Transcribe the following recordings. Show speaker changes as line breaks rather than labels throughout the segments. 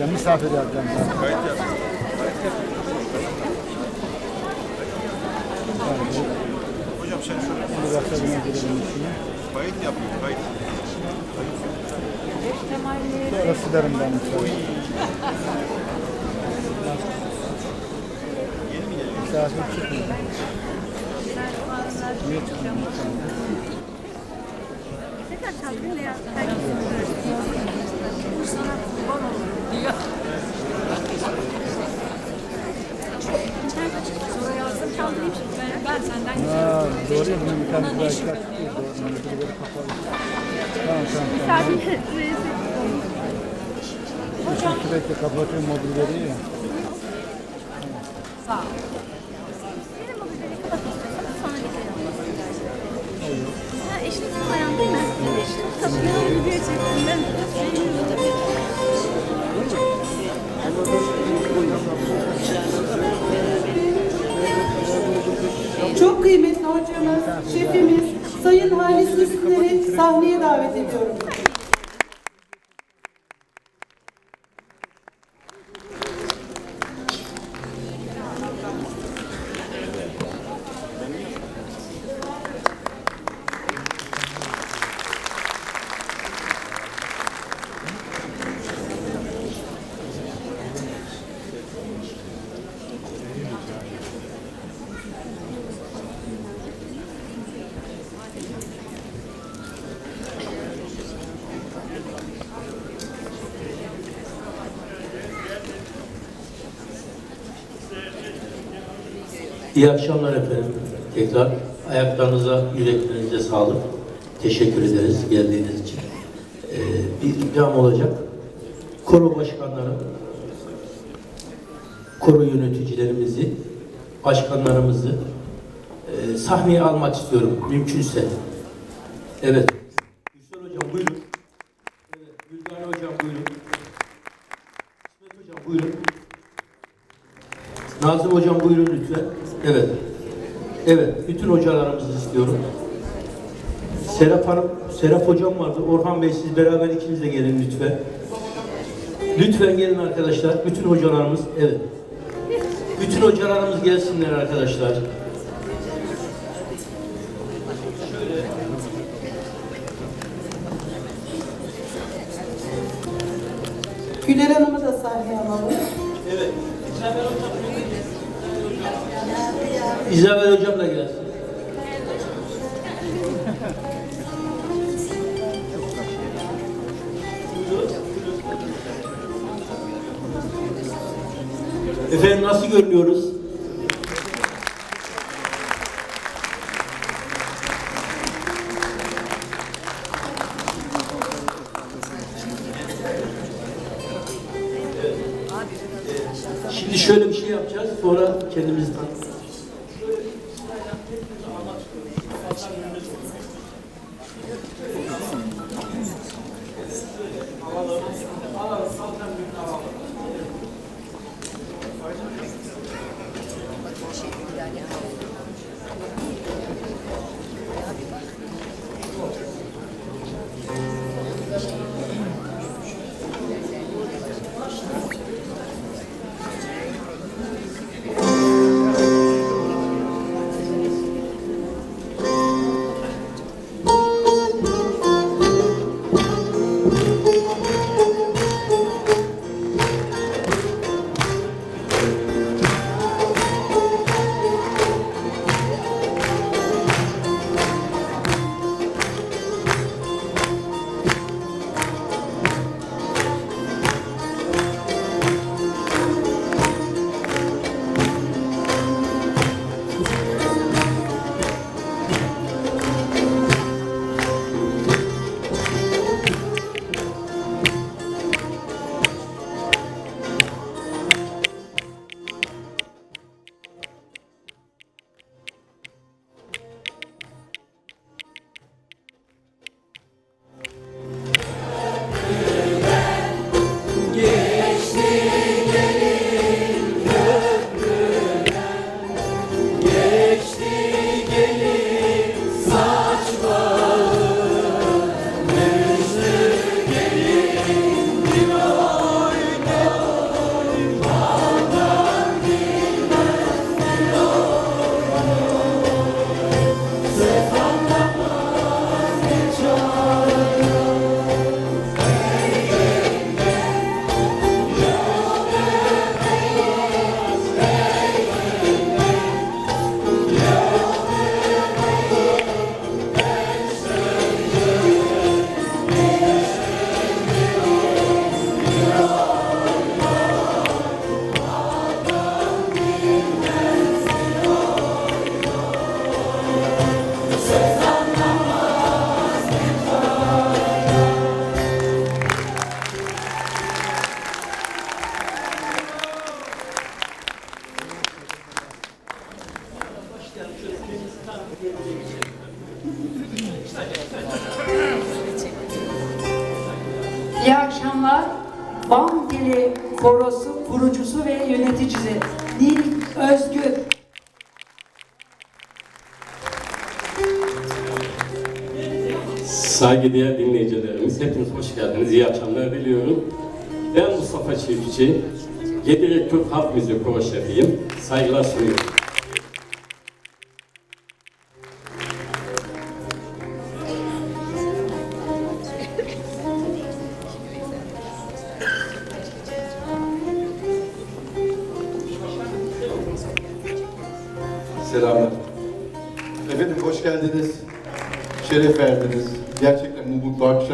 yapacağım, misafir.
Kayıt yap. Hocam sen şöyle
Şimdi başlarına girelim içine.
kayıt yap. Kayıt.
Sonra silerim ben misafir. Misafir çıkmıyor. Niye çıkmıyor?
Tekrar şarkıyla ya. Sana kurban olurum diyor. Sonra yazdım çaldırayım şimdi ben. Ben senden
Ha, doğru ya bunun bir tane güzel böyle kapalı. Tamam tamam
reisi.
Hocam. Sürekli kapatıyorum mobil veriyor ya.
Sağ ol. Benim o biberi kapat istiyorsan sonra getirelim. Ha eşini tutmayan değil mi? Eşini tutamıyor. Video çektiğinde tabii.
Halis Üstüner'i sahneye davet ediyorum.
İyi akşamlar efendim. Tekrar ayaklarınıza, yüreklerinize sağlık. Teşekkür ederiz geldiğiniz için. Ee, bir ricam olacak. Koro başkanları, koro yöneticilerimizi, başkanlarımızı e, sahneye almak istiyorum mümkünse. Evet. Yüksel Hocam buyurun. Evet, Gülgane Hocam buyurun. İsmet Hocam buyurun. Nazım Hocam buyurun. Evet. Evet, bütün hocalarımızı istiyorum. Serap Hanım, Serap Hocam vardı. Orhan Bey siz beraber ikiniz de gelin lütfen. Lütfen gelin arkadaşlar. Bütün hocalarımız, evet. Bütün hocalarımız gelsinler arkadaşlar.
Güler Hanım'ı da sahneye alalım.
Evet. İzabel Hocam da gelsin. Efendim nasıl görünüyoruz? Şimdi şöyle bir şey yapacağız. Sonra kendimizi tanıtacağız.
İyi akşamlar. Van Dili Korosu kurucusu ve yöneticisi Nil Özgür.
Saygıdeğer dinleyicilerimiz, hepiniz hoş geldiniz. İyi akşamlar diliyorum. Ben Mustafa Çiftçi, Gedire Türk Halk Müziği Şefiyim. Saygılar sunuyorum.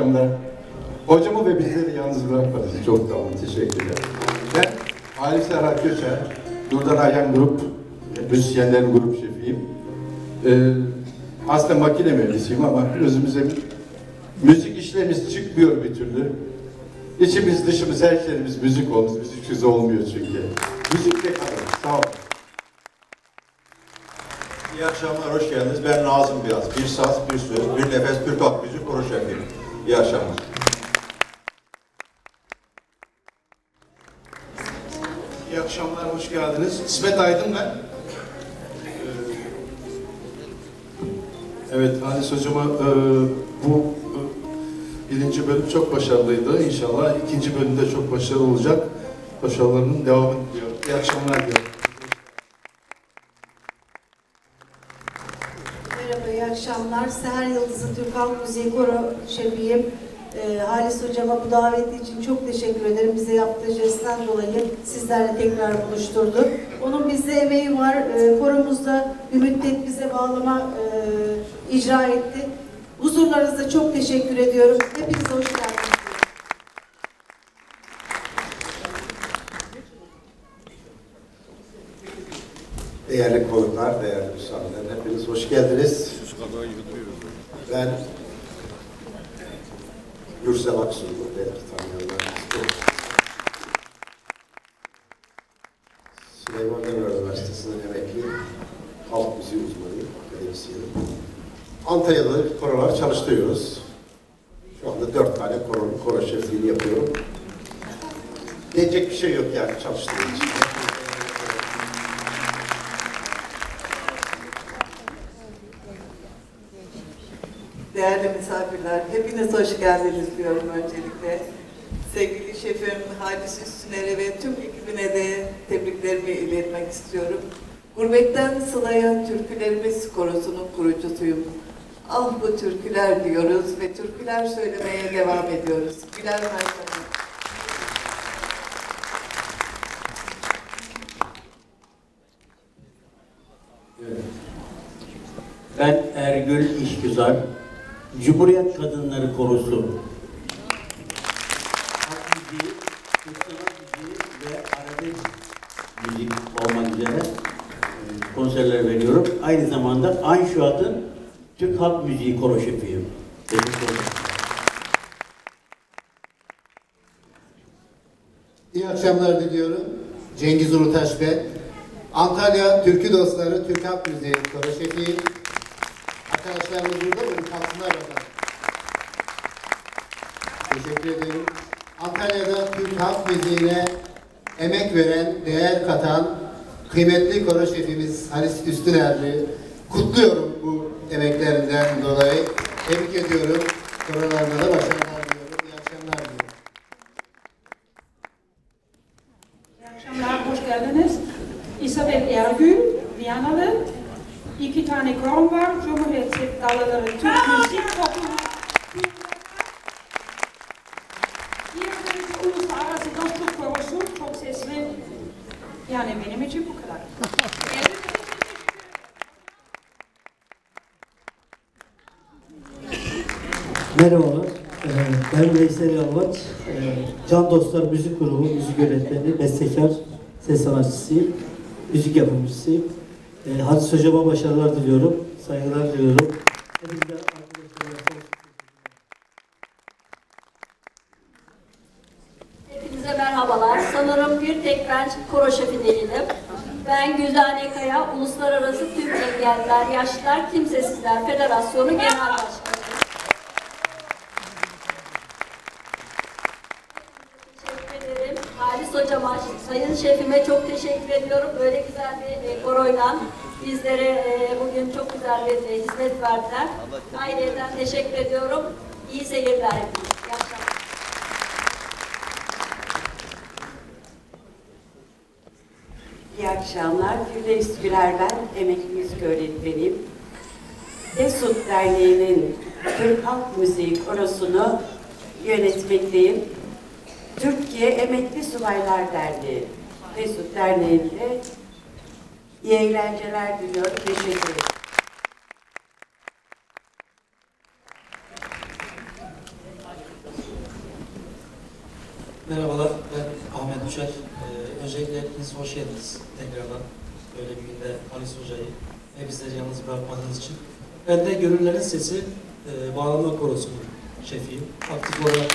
Akşamda. Hocamı ve bizleri yalnız bırakmadınız. Çok sağ olun. Teşekkürler. Ben Ali Serhat Göçer, Durdan Ayhan Grup, müzisyenlerin grup şefiyim. Ee, aslında makine mühendisiyim ama özümüze müzik işlerimiz çıkmıyor bir türlü. İçimiz dışımız her şeyimiz müzik olmuş. Müziksiz olmuyor çünkü. Müzikle kalın. Sağ olun.
İyi akşamlar, hoş geldiniz. Ben Nazım Biraz. Bir saz, bir söz, bir nefes, Türk halk müziği koro şefiyim. İyi akşamlar.
İyi akşamlar, hoş geldiniz. İsmet Aydın ben. Ee, Evet, Halis Hocama e, bu e, birinci bölüm çok başarılıydı. İnşallah ikinci bölümde çok başarılı olacak. Başarılarının devamını diliyorum. İyi akşamlar diliyorum.
Merhaba, iyi akşamlar. Seher Yıldızı Türk Halk Müziği Koro şefiyim. Ee, Halis Hocama bu daveti için çok teşekkür ederim. Bize yaptığı jestten dolayı sizlerle tekrar buluşturdu. Onun bizde emeği var. Ee, koromuzda bir müddet bize bağlama e, icra etti. Huzurlarınızda çok teşekkür ediyorum. Hepinize hoş geldiniz.
Değerli konuklar, değerli misafirler, hepiniz hoş geldiniz. Ben Gürsel Aksu, belki tanıyanlar. Süleyman Demirel Üniversitesi'nden emekli halk müziği uzmanıyım, akademisyenim. Antalya'da korolar çalıştırıyoruz. Şu anda dört tane koro, koro şefliğini yapıyorum. Diyecek bir şey yok yani çalıştığım için.
Değerli misafirler, hepiniz hoş geldiniz diyorum öncelikle. Sevgili şefim Halis Üstüner'e ve tüm ekibine de tebriklerimi iletmek istiyorum. Gurbetten Sıla'ya Türkülerimiz Korosu'nun kurucusuyum. Ah bu türküler diyoruz ve türküler söylemeye devam ediyoruz. Güler Mersin'e.
Ben Ergül İşgüzar, Cumhuriyet Kadınları Korosu. Müziği, sanat müziği ve arabesk müzik olmak üzere konserler veriyorum. Aynı zamanda Anşuat'ın Türk Halk Müziği Koro şefiyim. Teşekkür ederim.
İyi akşamlar diliyorum. Cengiz Urutaş ben. Antalya Türkü Dostları Türk Halk Müziği Koro Şefiyim. Arkadaşlarımız burada mı? Kalsınlar bakalım. Teşekkür ederim. Antalya'da Türk Halk Müziği'ne emek veren, değer katan kıymetli koro şefimiz Halis Üstünerli. Kutluyorum bu emeklerinden dolayı. Tebrik ediyorum. Korolarına da başarılar diliyorum. İyi akşamlar diliyorum.
İyi akşamlar, hoş geldiniz. Isabel Ergül, Viyanalı. İki tane korum var. Cumhuriyet Sevdalıları Türk Müzik Topluluğu. İngiliz Uluslararası Dostluk Korosu. Çok sesli. Yani benim için bu kadar.
Merhabalar, Ee, ben Veysel Yalvaç. Ee, Can Dostlar Müzik Grubu, müzik öğretmeni, bestekar, ses sanatçısıyım, müzik yapımcısıyım. Ee, Hadis Hocama başarılar diliyorum, saygılar diliyorum. Hepinize
merhabalar. Sanırım bir tek ben koro şefi.
Ben Güzane Kaya, Uluslararası Tüm Engelliler, Yaşlılar, Kimsesizler Federasyonu Genel Başkanı. Teşekkür ederim. Hocama, Sayın Şefime çok teşekkür ediyorum. Böyle güzel bir e, koroyla bizlere e, bugün çok güzel bir e, hizmet verdiler. Aileden teşekkür ediyorum. İyi seyirler.
İyi akşamlar. Firdevs Güler ben, emekli müzik öğretmeniyim. Desut Derneği'nin Türk Halk Müziği Korosu'nu yönetmekteyim. Türkiye Emekli Subaylar Derneği, Desut Derneği'nde iyi eğlenceler diliyorum. Teşekkür ederim.
Merhabalar, ben Ahmet Uçar. Ee, öncelikle hepiniz hoş geldiniz tekrardan. Böyle bir günde Halis Hoca'yı ve bizleri yalnız bırakmadığınız için. Ben de Gönüllerin Sesi e, Bağlama Korosu'nun şefiyim. Aktif olarak